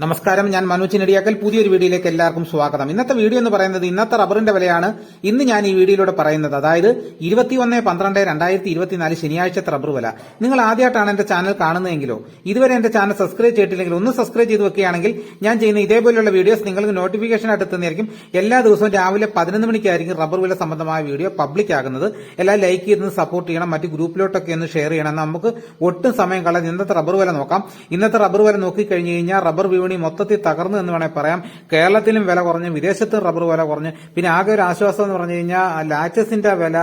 നമസ്കാരം ഞാൻ മനോജ് നെടിയാക്കൽ. പുതിയൊരു വീഡിയോയിലേക്ക് എല്ലാവർക്കും സ്വാഗതം. ഇന്നത്തെ വീഡിയോ എന്ന് പറയുന്നത് ഇന്നത്തെ റബ്ബറിന്റെ വിലയാണ്. ഇന്ന് ഞാൻ ഈ വീഡിയോയിലൂടെ പറയുന്നത് അതായത് ഇരുപത്തിയൊന്ന് പന്ത്രണ്ട് രണ്ടായിരത്തി ഇരുപത്തിനാല് ശനിയാഴ്ചത്തെ റബ്ബർ വില. നിങ്ങൾ ആദ്യമായിട്ടാണ് എന്റെ ചാനൽ കാണുന്നതെങ്കിലോ ഇതുവരെ എന്റെ ചാനൽ സബ്സ്ക്രൈബ് ചെയ്തിട്ടില്ലെങ്കിൽ ഒന്ന് സബ്സ്ക്രൈബ് ചെയ്ത് വെക്കുകയാണെങ്കിൽ ഞാൻ ചെയ്യുന്ന ഇതേപോലെയുള്ള വീഡിയോസ് നിങ്ങൾക്ക് നോട്ടിഫിക്കേഷൻ ആയിട്ട് എല്ലാ ദിവസവും രാവിലെ പതിനൊന്ന് മണിക്കായിരിക്കും റബ്ബർ വില സംബന്ധമായ വീഡിയോ പബ്ലിക് ആകുന്നത്. എല്ലാം ലൈക്ക് ചെയ്ത് സപ്പോർട്ട് ചെയ്യണം. മറ്റ് ഗ്രൂപ്പിലോട്ടൊക്കെ ഒന്ന് ഷെയർ ചെയ്യണം. നമുക്ക് ഒട്ടും സമയം കളയാൻ ഇന്നത്തെ റബ്ബർ വില നോക്കാം. ഇന്നത്തെ റബ്ബർ വില നോക്കിക്കഴിഞ്ഞ് കഴിഞ്ഞാൽ റബ്ബർ വിപണി മൊത്തത്തിൽ തകർന്നു എന്ന് വേണമെങ്കിൽ പറയാം. കേരളത്തിലും വില കുറഞ്ഞു വിദേശത്തും റബ്ബർ വില കുറഞ്ഞു. പിന്നെ ആകെ ഒരു ആശ്വാസം എന്ന് പറഞ്ഞു കഴിഞ്ഞാൽ ലാച്ചസിന്റെ വില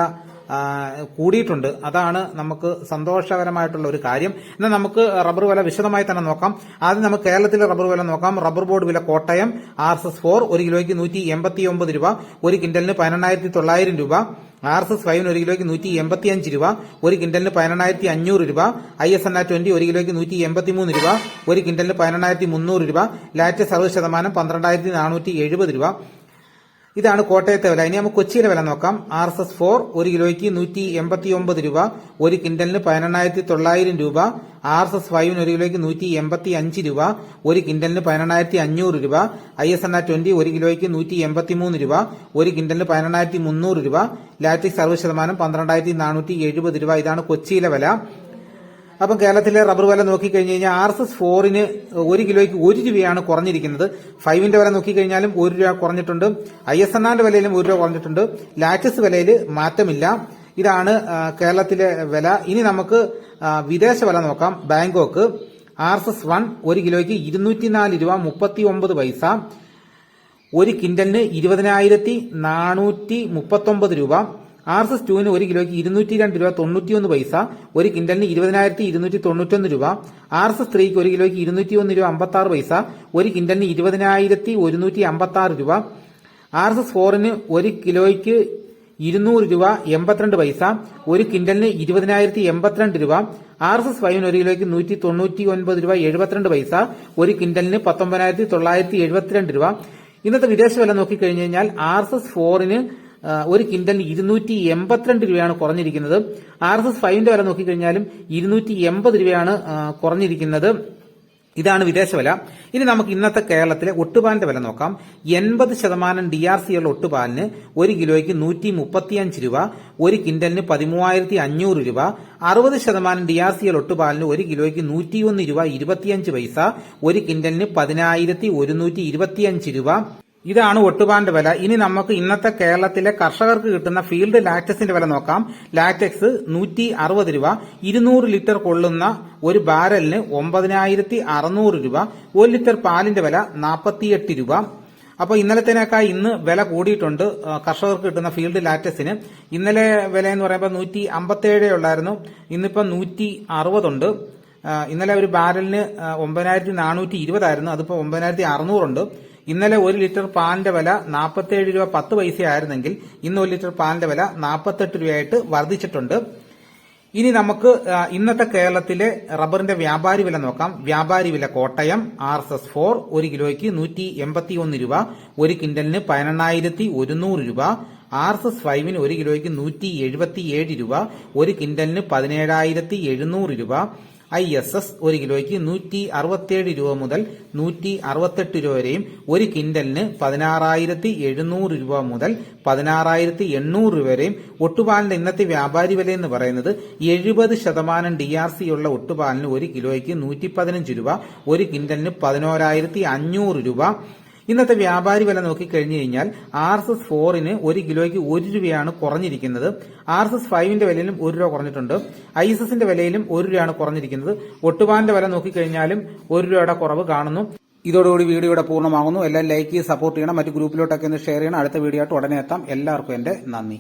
കൂടിയിട്ടുണ്ട്. അതാണ് നമുക്ക് സന്തോഷകരമായിട്ടുള്ള ഒരു കാര്യം. എന്നാൽ നമുക്ക് റബ്ബർ വില വിശദമായി തന്നെ നോക്കാം. ആദ്യം നമുക്ക് കേരളത്തിലെ റബ്ബർ വില നോക്കാം. റബ്ബർ ബോർഡ് വില Kottayam R S S four ഒരു കിലോയ്ക്ക് നൂറ്റി എൺപത്തി ഒമ്പത് രൂപ ഒരു കിൻഡലിന് പതിനെണ്ണായിരത്തി തൊള്ളായിരം രൂപ ആർ എസ് എസ് ഫൈവിന് ഒരു കിലോയ്ക്ക് നൂറ്റി എൺപത്തി അഞ്ച് രൂപ ഒരു കിൻഡലിന് പതിനെണ്ണായിരത്തി അഞ്ഞൂറ് രൂപ I S N R twenty ഒരു കിലോയ്ക്ക് നൂറ്റി എൺപത്തി മൂന്ന് രൂപ ഒരു കിൻഡലിന് പതിനെണ്ണായിരത്തി മുന്നൂറ് രൂപ ലാറ്റസ് അറുപത് ശതമാനം പന്ത്രണ്ടായിരത്തി നാനൂറ്റി എഴുപത് രൂപ ഇതാണ് കോട്ടയത്തെ വില. ഇനി നമുക്ക് കൊച്ചിയിലെ വില നോക്കാം. ആർ എസ് എസ് ഫോർ ഒരു കിലോയ്ക്ക് നൂറ്റി എൺപത്തി ഒമ്പത് രൂപ ഒരു കിൻഡലിന് പതിനെണ്ണായിരത്തി തൊള്ളായിരം രൂപ ആർ എസ് എസ് ഫൈവിന് ഒരു കിലോയ്ക്ക് നൂറ്റി എൺപത്തി അഞ്ച് രൂപ ഒരു കിൻഡലിന് പതിനെണ്ണായിരത്തി അഞ്ഞൂറ് രൂപ I S N R twenty ഒരു കിലോയ്ക്ക് നൂറ്റി എൺപത്തി മൂന്ന് രൂപ ഒരു കിൻഡലിന് പതിനെണ്ണായിരത്തി മുന്നൂറ് രൂപ ലാറ്റിക് അറുപത് ശതമാനം പന്ത്രണ്ടായിരത്തി നാനൂറ്റി എഴുപത് രൂപ. ഇതാണ് കൊച്ചിയിലെ വില. അപ്പം കേരളത്തിലെ റബ്ബർ വില നോക്കിക്കഴിഞ്ഞ് കഴിഞ്ഞാൽ ആർ എസ് എസ് ഫോറിന് ഒരു കിലോയ്ക്ക് ഒരു രൂപയാണ് കുറഞ്ഞിരിക്കുന്നത്. ഫൈവിന്റെ വില നോക്കിക്കഴിഞ്ഞാലും ഒരു രൂപ കുറഞ്ഞിട്ടുണ്ട്. ഐ എസ് എൻ ആറിന്റെ വിലയിലും ഒരു രൂപ കുറഞ്ഞിട്ടുണ്ട്. ലാറ്റസ് വിലയിൽ മാറ്റമില്ല. ഇതാണ് കേരളത്തിലെ വില. ഇനി നമുക്ക് വിദേശ വില നോക്കാം. Bangkok R S S one ഒരു കിലോയ്ക്ക് ഇരുന്നൂറ്റിനാല് രൂപ മുപ്പത്തി ഒമ്പത് പൈസ. ഒരു കിൻഡലിന് ഇരുപതിനായിരത്തി നാനൂറ്റി മുപ്പത്തൊമ്പത് രൂപ. ആർ എസ് എസ് ടുവിന് ഒരു കിലോയ്ക്ക് ഇരുന്നൂറ്റി രണ്ട് രൂപ തൊണ്ണൂറ്റിയൊന്ന് പൈസ ഒരു കിൻഡലിന് ഇരുപതിനായിരത്തി ഇരുന്നൂറ്റി തൊണ്ണൂറ്റൊന്ന് രൂപ ആർ എസ് എസ് ത്രീക്ക് ഒരു കിലോയ്ക്ക് ഇരുന്നൂറ്റി ഒന്ന് രൂപ അമ്പത്തി ആറ് പൈസ ഒരു കിൻഡലിന് ഇരുപതിനായിരത്തി ഒരുന്നൂറ്റി അമ്പത്തി ആറ് രൂപ. ആർ എസ് എസ് ഫോറിന് ഒരു കിലോയ്ക്ക് ഇരുന്നൂറ് രൂപ എൺപത്തിരണ്ട് പൈസ ഒരു കിൻഡലിന് ഇരുപതിനായിരത്തി എൺപത്തിരണ്ട് രൂപ. ആർ എസ് എസ് ഫൈവിന് ഒരു കിലോയ്ക്ക് നൂറ്റി തൊണ്ണൂറ്റി ഒൻപത് രൂപ എഴുപത്തിരണ്ട് പൈസ ഒരു കിൻഡലിന് പത്തൊമ്പതിനായിരത്തി തൊള്ളായിരത്തി എഴുപത്തിരണ്ട് രൂപ. ഇന്നത്തെ വിദേശ വില നോക്കിക്കഴിഞ്ഞു കഴിഞ്ഞാൽ ആർ എസ് എസ് ഫോറിന് ഒരു കിൻഡലിന് ഇരുന്നൂറ്റി എൺപത്തിരണ്ട് രൂപയാണ് കുറഞ്ഞിരിക്കുന്നത്. ആർ എസ് എസ് ഫൈവിന്റെ വില നോക്കിക്കഴിഞ്ഞാലും ഇരുന്നൂറ്റി എൺപത് രൂപയാണ് കുറഞ്ഞിരിക്കുന്നത്. ഇതാണ് വിദേശ വില. ഇനി നമുക്ക് ഇന്നത്തെ കേരളത്തിലെ ഒട്ടുപാലിന്റെ വില നോക്കാം. എൺപത് ശതമാനം ഡി ആർ സി ഉള്ള ഒട്ടുപാലിന് ഒരു കിലോയ്ക്ക് നൂറ്റി മുപ്പത്തിയഞ്ച് രൂപ ഒരു കിൻഡലിന് പതിമൂവായിരത്തി അഞ്ഞൂറ് രൂപ അറുപത് ശതമാനം ഡി ആർ സി ഉള്ള ഒട്ടുപാലിന് ഒരു കിലോയ്ക്ക് നൂറ്റിയൊന്ന് രൂപ ഇരുപത്തിയഞ്ച് പൈസ ഒരു കിൻഡലിന് പതിനായിരത്തി ഒരുന്നൂറ്റി ഇരുപത്തിയഞ്ച് രൂപ. ഇതാണ് ഒട്ടുപാലിന്റെ വില. ഇനി നമുക്ക് ഇന്നത്തെ കേരളത്തിലെ കർഷകർക്ക് കിട്ടുന്ന ഫീൽഡ് ലാറ്റക്സിന്റെ വില നോക്കാം. ലാറ്റക്സ് നൂറ്റി അറുപത് രൂപ ഇരുന്നൂറ് ലിറ്റർ കൊള്ളുന്ന ഒരു ബാരലിന് ഒമ്പതിനായിരത്തി അറുന്നൂറ് രൂപ ഒരു ലിറ്റർ പാലിന്റെ വില നാൽപ്പത്തിയെട്ട് രൂപ. അപ്പോൾ ഇന്നലത്തേനേക്കാൾ ഇന്ന് വില കൂടിയിട്ടുണ്ട് കർഷകർക്ക് കിട്ടുന്ന ഫീൽഡ് ലാറ്റസിന്. ഇന്നലെ വില എന്ന് പറയുമ്പോൾ നൂറ്റി അമ്പത്തേഴേ ഉള്ളായിരുന്നു ഇന്നിപ്പോൾ നൂറ്റി അറുപതുണ്ട് ഇന്നലെ ഒരു ബാരലിന് ഒമ്പതിനായിരത്തി നാനൂറ്റി ഇരുപതായിരുന്നു അതിപ്പോൾ ഒമ്പതിനായിരത്തി അറുന്നൂറുണ്ട് ഇന്നലെ ഒരു ലിറ്റർ പാലിന്റെ വില നാൽപ്പത്തേഴ് രൂപ പത്ത് പൈസയായിരുന്നെങ്കിൽ ഇന്ന് ഒരു ലിറ്റർ പാലിന്റെ വില നാൽപ്പത്തെട്ട് രൂപയായിട്ട് വർദ്ധിച്ചിട്ടുണ്ട്. ഇനി നമുക്ക് ഇന്നത്തെ കേരളത്തിലെ റബ്ബറിന്റെ വ്യാപാരി വില നോക്കാം. വ്യാപാരി വില Kottayam R S S four ഒരു കിലോയ്ക്ക് നൂറ്റി എൺപത്തി ഒന്ന് രൂപ. ഒരു കിൻഡലിന് പതിനെണ്ണായിരത്തി ഒരുന്നൂറ് രൂപ. ആർ എസ് എസ് ഫൈവിന് ഒരു കിലോയ്ക്ക് നൂറ്റി എഴുപത്തി ഏഴ് രൂപ. ഒരു കിൻഡലിന് പതിനേഴായിരത്തി എഴുന്നൂറ് രൂപ. ഐ എസ് എസ് ഒരു കിലോയ്ക്ക് നൂറ്റി അറുപത്തിയേഴ് രൂപ മുതൽ നൂറ്റി അറുപത്തെട്ട് രൂപ വരെയും ഒരു കിൻഡലിന് പതിനാറായിരത്തി എഴുന്നൂറ് രൂപ മുതൽ പതിനാറായിരത്തി എണ്ണൂറ് രൂപ വരെയും ഒട്ടുപാലിന്റെ ഇന്നത്തെ വ്യാപാരി വില എന്ന് പറയുന്നത് എഴുപത് ശതമാനം ഡി ആർ സി ഉള്ള ഒട്ടുപാലിന് ഒരു കിലോയ്ക്ക് നൂറ്റി പതിനഞ്ച് രൂപ ഒരു കിൻഡലിന് പതിനോരായിരത്തി അഞ്ഞൂറ് രൂപ ഇന്നത്തെ വ്യാപാരി വില നോക്കിക്കഴിഞ്ഞു കഴിഞ്ഞാൽ ആർ എസ് എസ് ഫോറിന് ഒരു കിലോയ്ക്ക് ഒരു രൂപയാണ് കുറഞ്ഞിരിക്കുന്നത്. ആർ എസ് എസ് ഫൈവിന്റെ വിലയിലും ഒരു രൂപ കുറഞ്ഞിട്ടുണ്ട്. ഐ എസ് എസിന്റെ വിലയിലും ഒരു രൂപയാണ് കുറഞ്ഞിരിക്കുന്നത്. ഒട്ടുപാലിന്റെ വില നോക്കിക്കഴിഞ്ഞാലും ഒരു രൂപയുടെ കുറവ് കാണുന്നു. ഇതോടുകൂടി വീഡിയോ ഇവിടെ പൂർണമാകുന്നു. എല്ലാം ലൈക്ക് ചെയ്ത് സപ്പോർട്ട് ചെയ്യണം. മറ്റു ഗ്രൂപ്പിലോട്ടൊക്കെ ഒന്ന് ഷെയർ ചെയ്യണം. അടുത്ത വീഡിയോ ആയിട്ട് ഉടനെ എത്താം. എല്ലാവർക്കും എന്റെ നന്ദി.